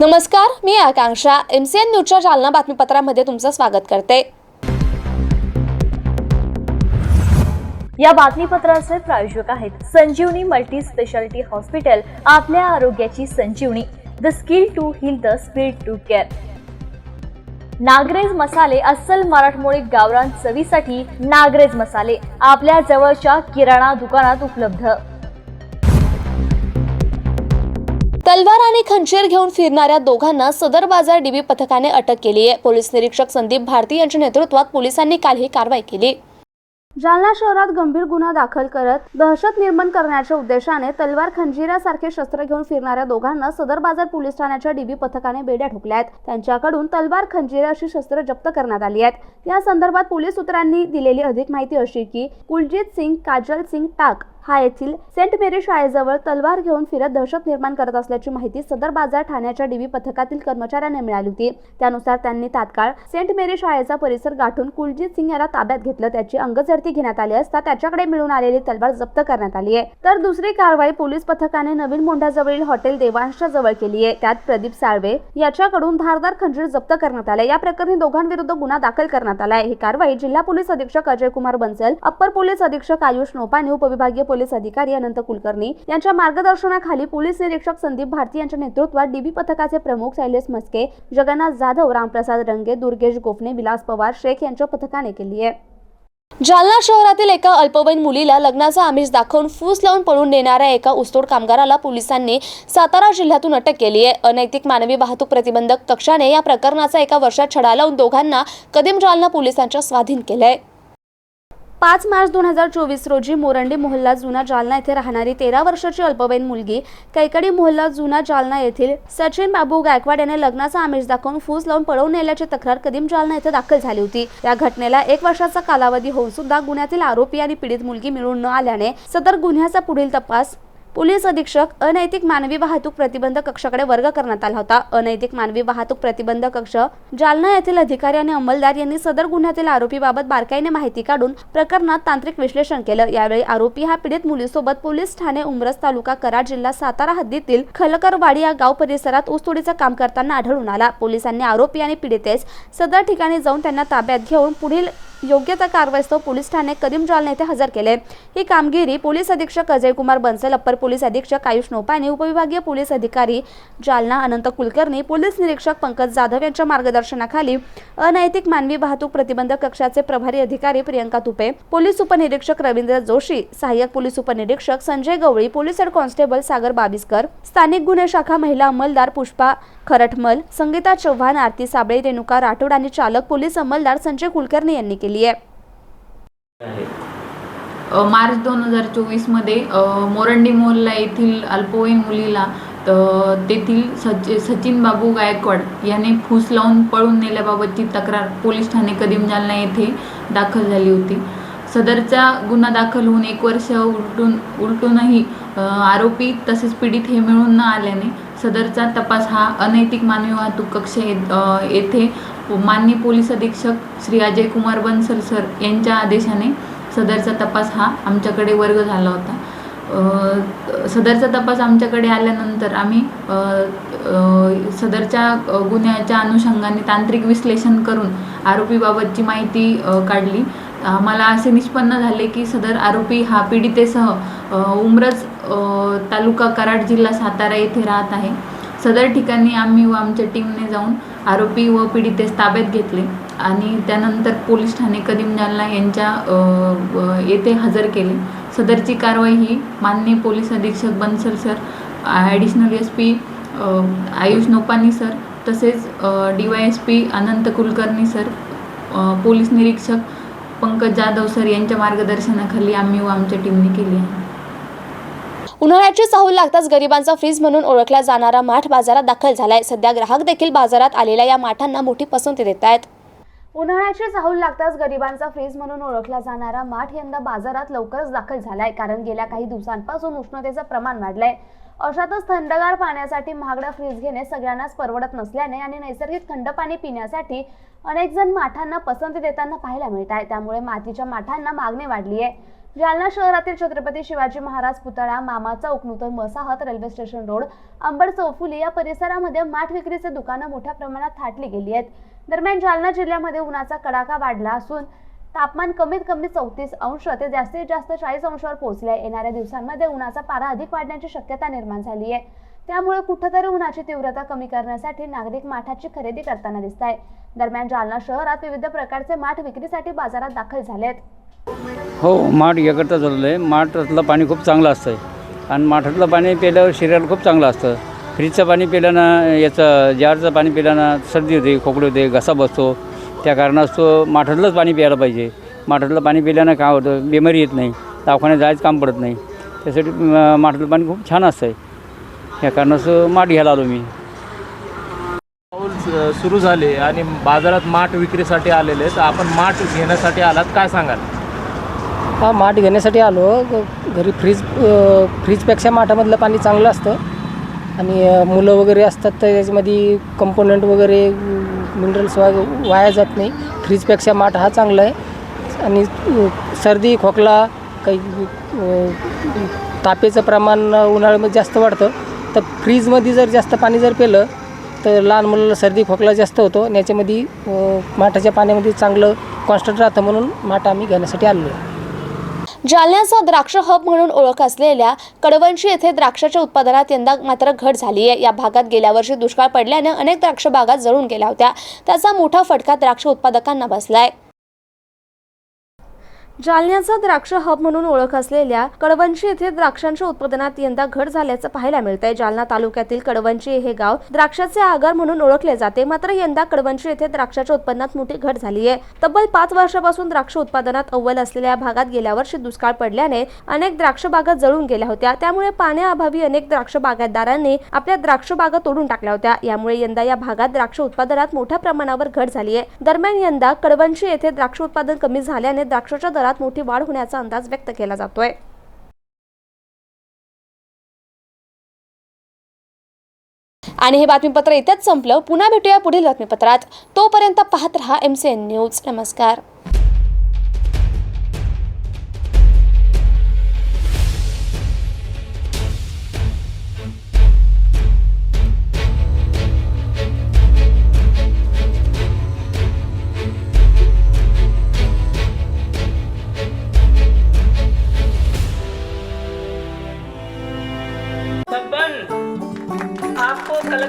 नमस्कार मी Akanksha. M C N न्यूजच्या जालना बातमीपत्रामध्ये तुमचं स्वागत करते. या बातमीपत्राचे प्रायोजक आहेत संजीवनी मल्टी स्पेशालिटी हॉस्पिटल आपल्या आरोग्याची संजीवनी. The skill to heal the speed to care नागरेज मसाले अस्सल मराठमोळी गावरान चवीसाठी नागरेज मसाले आपल्या जवळच्या किराणा दुकानात उपलब्ध. तलवार आणि खंजीर घेऊन फिरणाऱ्या दोघांना सदर बाजार डीबी पथकाने अटक केली आहे. पोलीस निरीक्षक संदीप भारती यांच्या नेतृत्वात पोलिसांनी काल ही कारवाई केली. जालना शहरात गंभीर गुन्हा दाखल करत दहशत निर्माण करण्याच्या उद्देशाने तलवार खंजिरासारखे शस्त्र घेऊन फिरणाऱ्या दोघांना सदर बाजार पोलीस ठाण्याच्या डीबी पथकाने बेड्या ठोकल्या आहेत. त्यांच्याकडून तलवार खंजिरा अशी शस्त्र जप्त करण्यात आली आहेत. या संदर्भात पोलीस सूत्रांनी दिलेली अधिक माहिती अशी की कुलजीत सिंग काजल सिंग टाक हा येथील सेंट मेरी शाळेजवळ तलवार घेऊन फिरत दहशत निर्माण करत असल्याची माहिती सदर बाजार ठाण्याच्या डीबी पथकातील कर्मचाऱ्यांना मिळाली होती. त्यानुसार त्यांनी तात्काळ सेंट मेरी शाळेचा परिसर गाठून कुलजीत सिंग याला ताब्यात घेतलं. त्याची अंगझडती घेण्यात आली असता त्याच्याकडे मिळून आलेली तलवार जप्त करण्यात आली आहे. तर दुसरी कारवाई पोलीस पथकाने नवीन मोंढ्याजवळील हॉटेल देवांशच्या जवळ केली आहे. त्यात प्रदीप साळवे याच्याकडून धारदार खंजीर जप्त करण्यात आले या प्रकरणी दोघांविरुद्ध गुन्हा दाखल करण्यात आला आहे ही कारवाई जिल्हा पोलीस अधीक्षक अजय कुमार बन्सल अप्पर पोलीस अधीक्षक आयुष नोपाने उपविभागीय पोलीस अधिकारी अनंत कुलकर्णी यांच्या मार्गदर्शनाखाली पोलीस निरीक्षक संदीप भारती यांच्या नेतृत्वात डीबी पथकाचे प्रमुख शैलेश मस्के जगन्नाथ जाधव रामप्रसाद रंगे दुर्गेश गोफणे विलास पवार शेख यांच्या पथकाने केली आहे. जालना शहरातील एका अल्पवयीन मुलीला लग्नाचा आमिष दाखवून फूस लावून पळून नेणाऱ्या एका ऊसतोड कामगाराला पोलिसांनी सातारा जिल्ह्यातून अटक केली आहे. अनैतिक मानवी वाहतूक प्रतिबंधक कक्षाने या प्रकरणाचा एका वर्षात छडा लावून दोघांना कदीम जालना पोलिसांच्या स्वाधीन केलंय. पाच मार्च दोन हजार चोवीस रोजी मोरंडी मोहल्ला जुना जालना येथे राहणारी तेरा वर्षाची अल्पवयीन मुलगी कैकडी मोहल्ला जुना जालना येथील सचिन बाबू गायकवाड याने लग्नाचा आमिष दाखवून फूस लावून पळवून नेल्याची तक्रार कदीम जालना येथे दाखल झाली होती. या घटनेला एक वर्षाचा कालावधी होऊन सुद्धा गुन्ह्यातील आरोपी आणि पीडित मुलगी मिळून न आल्याने सदर गुन्ह्याचा पुढील तपास पोलीस अधीक्षक अनैतिक मानवी वाहतूक प्रतिबंध कक्षाकडे वर्ग करण्यात आला होता. अनैतिक मानवी वाहतूक प्रतिबंध कक्ष जालना येथील अधिकारी आणि अंमलदार यांनी सदर गुन्ह्यातील आरोपीबाबत बारकाईने माहिती काढून प्रकरणात तांत्रिक विश्लेषण केलं. यावेळी आरोपी हा पीडित मुलीसोबत पोलीस ठाणे उमरस तालुका कराड जिल्हा सातारा हद्दीतील खलकरवाडी या गाव परिसरात ऊसतोडीचं काम करताना आढळून आला. पोलिसांनी आरोपी आणि पीडितेस सदर ठिकाणी जाऊन त्यांना ताब्यात घेऊन पुढील योग्य त्या कारवाईस्तव पोलीस ठाणे कदीम जालना येथे हजर केले. ही कामगिरी पोलीस अधीक्षक अजय कुमार बन्सल अप्पर पोलीस अधीक्षक आयुष नोपाने उपविभागीय पोलीस अधिकारी जालना अनंत कुलकर्णी पोलीस निरीक्षक पंकज जाधव यांच्या मार्गदर्शनाखाली अनैतिक मानवी वाहतूक प्रतिबंधक कक्षाचे प्रभारी अधिकारी प्रियंका तुपे पोलीस उपनिरीक्षक रवींद्र जोशी सहाय्यक पोलीस उपनिरीक्षक Sanjay Gawali police head constable Sagar Babiskar स्थानिक गुन्हे शाखा महिला अंमलदार पुष्पा खरटमल संगीता चव्हाण आरती साबळे रेणुका राठोड आणि चालक पोलीस अंमलदार संजय कुलकर्णी यांनी केली आहे. मार्च दोन हजार चोवीसमध्ये मोरंडी मोहल्ला येथील अल्पवयीन मुलीला तेथील सच सचिन बाबू गायकवाड याने फूस लावून पळून नेल्याबाबतची तक्रार पोलीस ठाणे कदीम जालना येथे दाखल झाली होती. सदरचा गुन्हा दाखल होऊन एक वर्ष उलटून उलटूनही आरोपी तसेच पीडित हे मिळून न आल्याने सदरचा तपास हा अनैतिक मानवी वाहतूक कक्ष येथे माननीय पोलीस अधीक्षक श्री अजय कुमार बन्सल सर यांच्या आदेशाने सदरचा तपास हा आमच्याकडे वर्ग झाला होता. सदरचा तपास आमच्याकडे आल्यानंतर आम्ही सदरच्या गुन्ह्याच्या अनुषंगाने तांत्रिक विश्लेषण करून आरोपीबाबतची माहिती काढली. आम्हाला असे निष्पन्न झाले की सदर आरोपी हा पीडितेसह उमरज तालुका कराड जिल्हा सातारा येथे राहत आहे. सदर ठिकाणी आम्ही व आमच्या टीमने जाऊन आरोपी व पीडितेस ताब्यात घेतले. आणि त्यानंतर पोलीस ठाणे कदीम जालना यांच्या येथे हजर केले. सदरची कारवाई ही माननीय पोलीस अधीक्षक Bansal sir additional S P Ayush Nopani sir तसेच D Y S P Anant Kulkarni sir police निरीक्षक पंकज जाधव सर यांच्या मार्गदर्शनाखाली आम्ही व आमच्या टीमने केली आहे. उन्हाळ्याची चाहूल लागताच गरिबांचा फ्रीज म्हणून ओळखला जाणारा माठ बाजारात दाखल झालाय. सध्या ग्राहक देखील बाजारात आलेल्या या माठांना मोठी पसंती देत आहेत. उन्हाळ्याची चाहूल लागताच गरिबांचा फ्रीज म्हणून ओळखला जाणारा माठ यंदा बाजारात लवकरच दाखल झालाय कारण गेल्या काही दिवसांपासून उष्णतेचं प्रमाण वाढलंय. अशातच थंडगार पाण्यासाठी महागडा फ्रीज घेणे सगळ्यांनाच परवडत नसल्याने आणि नैसर्गिक थंड पाणी पिण्यासाठी अनेक जण माठांना पसंती देताना पाहायला मिळत आहे. त्यामुळे मातीच्या माठांना मागणी वाढली आहे जालना शहरातील छत्रपती शिवाजी महाराज पुतळा Mama Chowk Nutan railway station road Ambad Chaufuli या परिसरामध्ये माठ विक्रीचे दुकानं मोठ्या प्रमाणात थाटली गेली आहेत. दरम्यान जालना जिल्ह्यामध्ये उन्हाचा कडाका वाढला असून तापमान कमीत कमी चौतीस अंश ते जास्तीत जास्त चाळीस अंशावर पोहोचले आहे. येणाऱ्या दिवसांमध्ये उन्हाचा पारा अधिक वाढण्याची शक्यता निर्माण झाली आहे. त्यामुळे कुठंतरी उन्हाची तीव्रता कमी करण्यासाठी नागरिक माठाची खरेदी करताना दिसत आहे दरम्यान जालना शहरात विविध प्रकारचे माठ विक्रीसाठी बाजारात दाखल झाले आहेत हो माठ याकरता झालेलं आहे माठातलं पाणी खूप चांगलं असतं आणि माठातलं पाणी प्यायल्यावर शरीराला खूप चांगलं असतं. फ्रीजचं पाणी पिल्यानं याचं जारचं पाणी पिल्यानं सर्दी होते खोकली होते घसा बसतो. त्या कारणास्तव माठातलंच पाणी प्यायला पाहिजे. माठातलं पाणी पिल्यानं काय होतं? बिमारी येत नाही. दवाखान्यात जायचं काम पडत नाही. त्यासाठी माठातलं पाणी खूप छान असतं या कारणास्तव माठ घ्यायला आलो मी. पाऊल सुरू झाले आणि बाजारात माठ विक्रीसाठी आलेले आहेत. आपण माठ घेण्यासाठी आलात. काय सांगाल? हा माठ घेण्यासाठी आलो. ग- घरी फ्रीज फ्रीजपेक्षा माठामधलं पाणी चांगलं असतं. आणि मुलं वगैरे असतात तर त्याच्यामध्ये कंपोनंट वगैरे मिनरल्स वा वाया जात नाही. फ्रीजपेक्षा माठ हा चांगला आहे. आणि सर्दी खोकला काही तापेचं प्रमाण उन्हाळ्यामध्ये जास्त वाढतं. तर फ्रीजमध्ये जर जास्त पाणी जर पेलं तर लहान मुलाला सर्दी खोकला जास्त होतो. आणि याच्यामध्ये माठाच्या पाण्यामध्ये चांगलं कॉन्स्टंट राहतं म्हणून माठ आम्ही घेण्यासाठी आलो आहे. जालन्याचा द्राक्ष हब म्हणून ओळख असलेल्या कडवंशी येथे द्राक्षाच्या उत्पादनात यंदा मात्र घट झाली आहे. या भागात गेल्या वर्षी दुष्काळ पडल्याने अनेक द्राक्ष बागा जळून गेल्या होत्या. त्याचा मोठा फटका द्राक्ष उत्पादकांना बसलाय. जालन्याचा द्राक्ष हब म्हणून ओळख असलेल्या कडवंशी येथे द्राक्षांच्या उत्पादनात यंदा घट झाल्याचं पाहायला मिळतंय. जालना तालुक्यातील कडवंशी हे गाव द्राक्षाचे आगार म्हणून ओळखले जाते. मात्र यंदा कडवंशी येथे द्राक्षाच्या उत्पन्नात मोठी घट झाली आहे तब्बल पाच वर्षापासून द्राक्ष उत्पादनात अव्वल असलेल्या या भागात गेल्या वर्षी दुष्काळ पडल्याने अनेक द्राक्ष बागा जळून गेल्या होत्या. त्यामुळे पाण्याअभावी अनेक द्राक्ष बागायतदारांनी आपल्या द्राक्ष बागा तोडून टाकल्या होत्या. यामुळे यंदा या भागात द्राक्ष उत्पादनात मोठ्या प्रमाणावर घट झाली आहे दरम्यान यंदा कडवंशी येथे द्राक्ष उत्पादन कमी झाल्याने द्राक्षाच्या दरात मोठी वाढ होण्याचा अंदाज व्यक्त केला जातोय. आणि हे बातमीपत्र इथेच संपलं. पुन्हा भेटूया पुढील बातमीपत्रात. तोपर्यंत पाहत रहा एम सी एन न्यूज नमस्कार.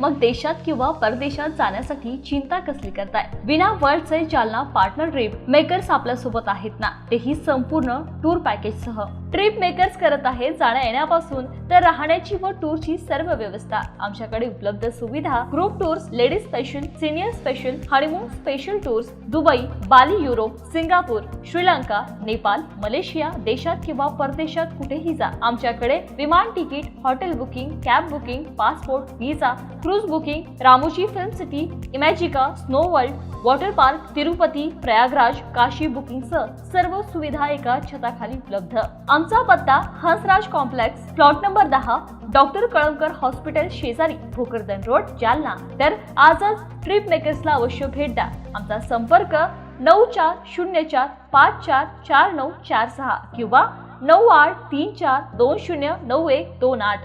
मग देशात किंवा परदेशात जाण्यासाठी चिंता कसली करताय? विना वर्ल्डचे जालना पार्टनर ट्रिप मेकर्स आपल्यासोबत आहेत ना? तेही संपूर्ण टूर पॅकेज सह. ट्रिप मेकर्स करत आहेत जाण्या येण्यापासून. तर राहण्याची व टूरची सर्व व्यवस्था. आमच्याकडे उपलब्ध सुविधा group tours ladies special senior special honeymoon special tours Dubai Bali Europe Singapore Sri Lanka Nepal Malaysia देशात किंवा परदेशात कुठेही जा. आमच्याकडे विमान ticket hotel booking cab booking passport visa cruise booking Ramoji film city Imagica snow world water park Tirupati Prayagraj Kashi booking सह सर्व सुविधा एका छताखाली उपलब्ध. आमचा पत्ता हंसराज कॉम्प्लेक्स प्लॉट नंबर दहा डॉक्टर कळमकर हॉस्पिटल शेजारी भोकरदन रोड जालना. तर आजच ट्रिप मेकर्सला अवश्य भेट द्या. आमचा संपर्क नऊ चार शून्य चार पाच चार चार नऊ चार सहा किंवा नऊ आठ तीन चार दोन शून्य नऊ एक दोन आठ.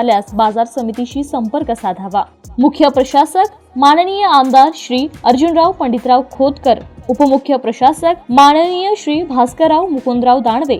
झाल्यास बाजार समितीशी संपर्क साधावा. मुख्य प्रशासक माननीय आमदार श्री अर्जुनराव पंडितराव खोतकर उपमुख्य प्रशासक माननीय श्री भास्करराव मुकुंदराव दानवे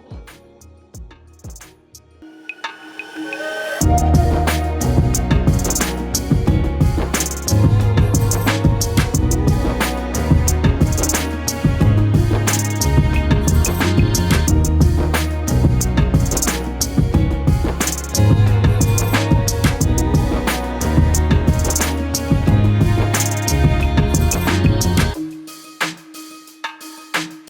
Thank you